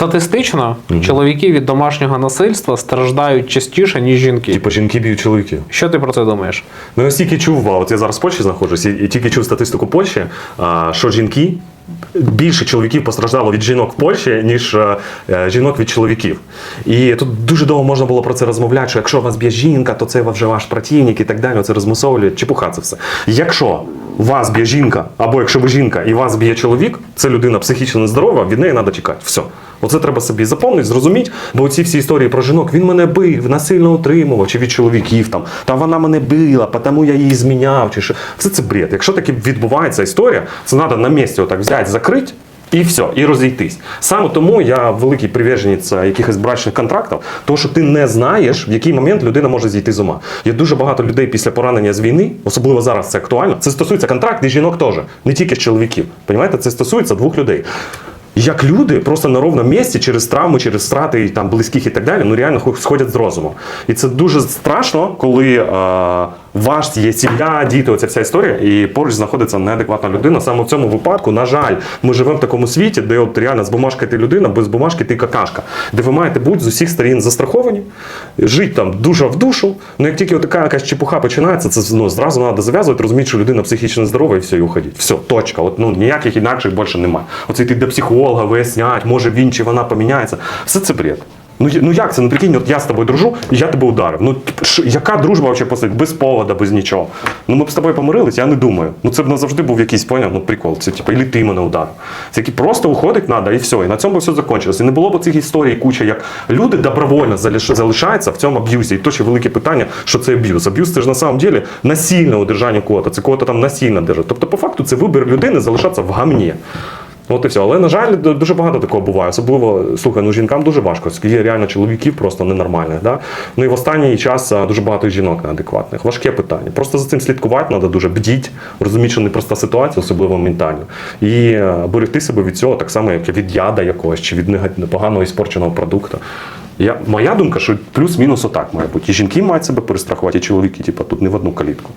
Статистично чоловіки від домашнього насильства страждають частіше, ніж жінки. Типу жінки б'ють чоловіків. Що ти про це думаєш? Ну, я стільки чув, а от я зараз в Польщі знаходжусь, і, і тільки чув статистику Польщі, а, що жінки. Більше чоловіків постраждало від жінок в Польщі, ніж е, е, жінок від чоловіків. І тут дуже довго можна було про це розмовляти, що якщо вас б'є жінка, то це вже ваш противник і так далі. Це розмусовує. Чепуха це все. Якщо вас б'є жінка, або якщо ви жінка і вас б'є чоловік, це людина психічно нездорова, від неї треба тікати. Все. Оце треба собі запомнити, зрозуміти, бо ці всі історії про жінок, він мене бив, насильно отримував, чи від чоловіків там, та вона мене била, тому я її зміняв, чи що. Все це бред. Якщо таки відбувається історія, це треба на місці отак взяти, закрити. І все, і розійтись. Саме тому я великий приверженець е, якихось брачних контрактів, тому що ти не знаєш, в який момент людина може зійти з ума. Є дуже багато людей після поранення з війни, особливо зараз це актуально. Це стосується контрактів і жінок теж, не тільки з чоловіків. Понімаєте, це стосується двох людей. Як люди просто на ровному місці через травми, через страти там близьких і так далі, ну реально хо- сходять з розуму. І це дуже страшно, коли е, ваш є сім'я, діти, оця вся історія, і поруч знаходиться неадекватна людина. Саме в цьому випадку, на жаль, ми живемо в такому світі, де от реально з бумажкою ти людина, без бумажки ти какашка, де ви маєте бути з усіх сторін застраховані, жити там душа в душу. Ну як тільки така якась чепуха починається, це ну, зразу треба зав'язувати, розуміти, що людина психічно здорова і все, і уходить. Все, точка. От, ну, ніяких інакших більше немає. Оце йти до психолога, вияснять, може він чи вона поміняється. Все це бред. Ну, ну як це? Ну прикинь, от я з тобою дружу, і я тебе ударив. Ну ш- яка дружба взагалі посить? Без повода, без нічого. Ну ми б з тобою помирились, я не думаю. Ну це б назавжди був якийсь поняв, ну прикол. Це типу, і ти мене ударив. Це який просто уходить треба, і все. І на цьому все закінчилося. І не було б цих історій куча, як люди добровольно залишаються в цьому аб'юзі. І то ще велике питання, що це аб'юз. Аб'юз це ж на самом деле насильне удержання кого-то. Це кого-то там насильно держать. Тобто, по факту, це вибір людини залишатися в гамні. От і все. Але, на жаль, дуже багато такого буває. Особливо, слухай, ну жінкам дуже важко, є реально чоловіків просто ненормальних. Да? Ну і в останній час дуже багато жінок неадекватних. Важке питання. Просто за цим слідкувати треба дуже бдіть, розуміти, що непроста ситуація, особливо ментально. І е, берегти себе від цього, так само, як від яда якогось чи від нега- непоганого іспорченого продукту. Я, моя думка, що плюс-мінус отак має бути. І жінки мають себе перестрахувати, і чоловіки, типу, тут не в одну калітку.